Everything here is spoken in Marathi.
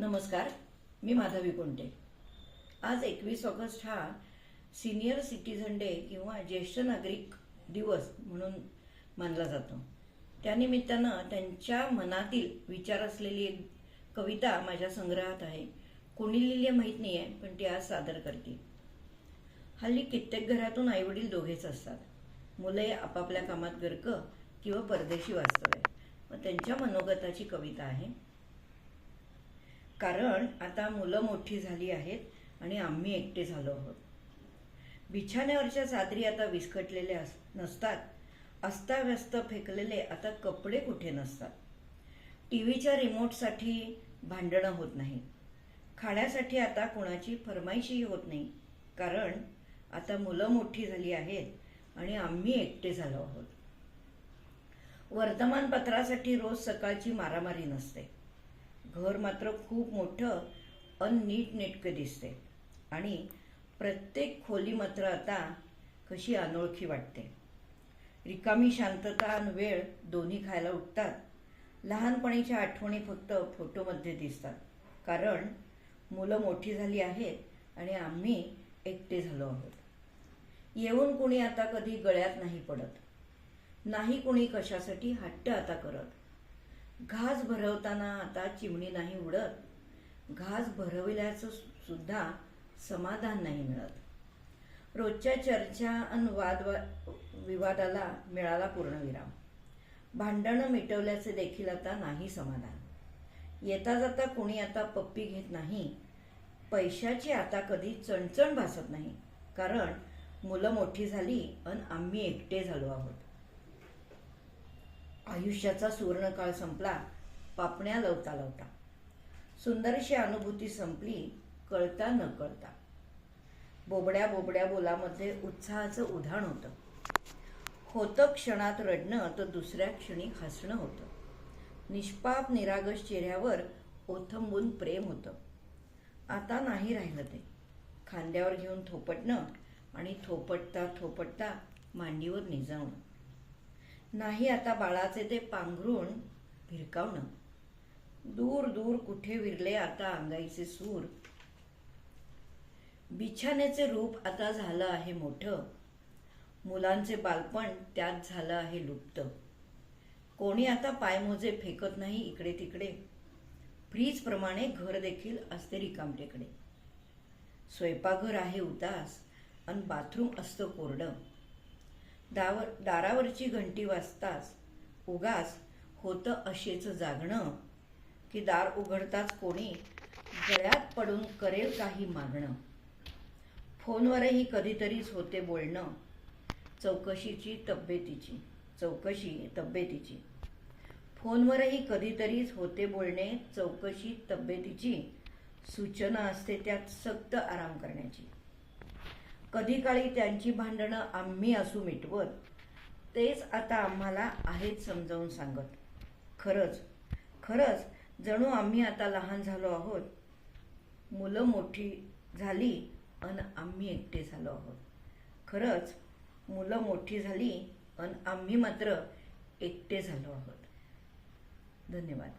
नमस्कार मी माधवी कोंटे आज एकवीस ऑगस्ट हा सिनियर सिटीझन डे किंवा ज्येष्ठ नागरिक दिवस म्हणून मानला जातो. त्यानिमित्तानं त्यांच्या मनातील विचार असलेली एक कविता माझ्या संग्रहात आहे. कोणी लिहिली आहे माहीत नाही आहे पण ती आज सादर करते. हल्ली कित्येक घरातून आईवडील दोघेच असतात. मुले आपापल्या कामात गर्क किंवा परदेशी वास्तव आहे. मग त्यांच्या मनोगताची कविता आहे. कारण आता मुलं मोठी झाली आहेत आणि आम्ही एकटे झालो आहोत. बिछाण्यावरच्या चादरी आता विस्कटलेल्या अस- नसतात. अस्ताव्यस्त फेकलेले आता कपडे कुठे नसतात. टी व्हीच्या रिमोटसाठी भांडणं होत नाही खाण्यासाठी आता कोणाची फरमाईशही होत नाही. कारण आता मुलं मोठी झाली आहेत आणि आम्ही एकटे झालो आहोत. वर्तमानपत्रासाठी रोज सकाळची मारामारी नसते. घर मात्र खूप मोठं अननीटनेटकं दिसते आणि प्रत्येक खोली मात्र आता कशी अनोळखी वाटते. रिकामी शांतता आणि वेळ दोन्ही खायला उठतात. लहानपणीच्या आठवणी फक्त फोटोमध्ये दिसतात. कारण मुलं मोठी झाली आहेत आणि आम्ही एकटे झालो आहोत. येऊन कुणी आता कधी गळ्यात नाही पडत. नाही कुणी कशासाठी हट्ट आता करत. घास भरवताना आता चिमणी नाही उडत. घास भरविल्याचं सुद्धा समाधान नाही मिळत. रोजच्या चर्चा आणि वाद विवादाला मिळाला पूर्णविराम. भांडणं मिटवल्याचे देखील आता नाही समाधान. येता जाता कुणी आता पप्पी घेत नाही. पैशाची आता कधी चणचण भासत नाही. कारण मुलं मोठी झाली आणि आम्ही एकटे झालो आहोत. आयुष्याचा सुवर्णकाळ संपला पापण्या लवता लवता. सुंदरशी अनुभूती संपली कळता न कळता बोबड्या बोबड्या बोलामध्ये उत्साहाचं उधाण होतं. होतं क्षणात रडणं तर दुसऱ्या क्षणी हसणं होतं. निष्पाप निरागस चेहऱ्यावर ओथंबून प्रेम होतं. आता नाही राहिलं ते. खांद्यावर घेऊन थोपटणं आणि थोपटता थोपटता मांडीवर निजावणं. नाही आता बाळाचे ते पांघरून भिरकावणं. दूर दूर कुठे विरले आता अंगाईचे सूर. बिछाण्याचे रूप आता झालं आहे मोठं. मुलांचे बालपण त्यात झालं आहे लुप्त. कोणी आता पायमोजे फेकत नाही इकडे तिकडे. फ्रीजप्रमाणे घर देखील असते रिकामटेकडे. स्वयंपाकघर आहे उदास आणि बाथरूम असतं कोरडं. दावर दारावरची घंटी वाजताच उगाच होतं अशेचं जागणं. की दार उघडताच कोणी गळ्यात पडून करेल काही मागणं. फोनवरही कधीतरीच होते बोलणं. चौकशीची तब्येतीची चौकशी तब्येतीची. फोनवरही कधीतरीच होते बोलणे चौकशी तब्येतीची सूचना असते त्यात सक्त आराम करण्याची. कधी काळी त्यांची भांडणं आम्ही असू मिटवत तेच आता आम्हाला आहेत समजावून सांगत. खरंच खरंच जणू आम्ही आता लहान झालो आहोत. मुलं मोठी झाली अन आम्ही एकटे झालो आहोत. खरंच मुलं मोठी झाली अन आम्ही मात्र एकटे झालो आहोत. धन्यवाद.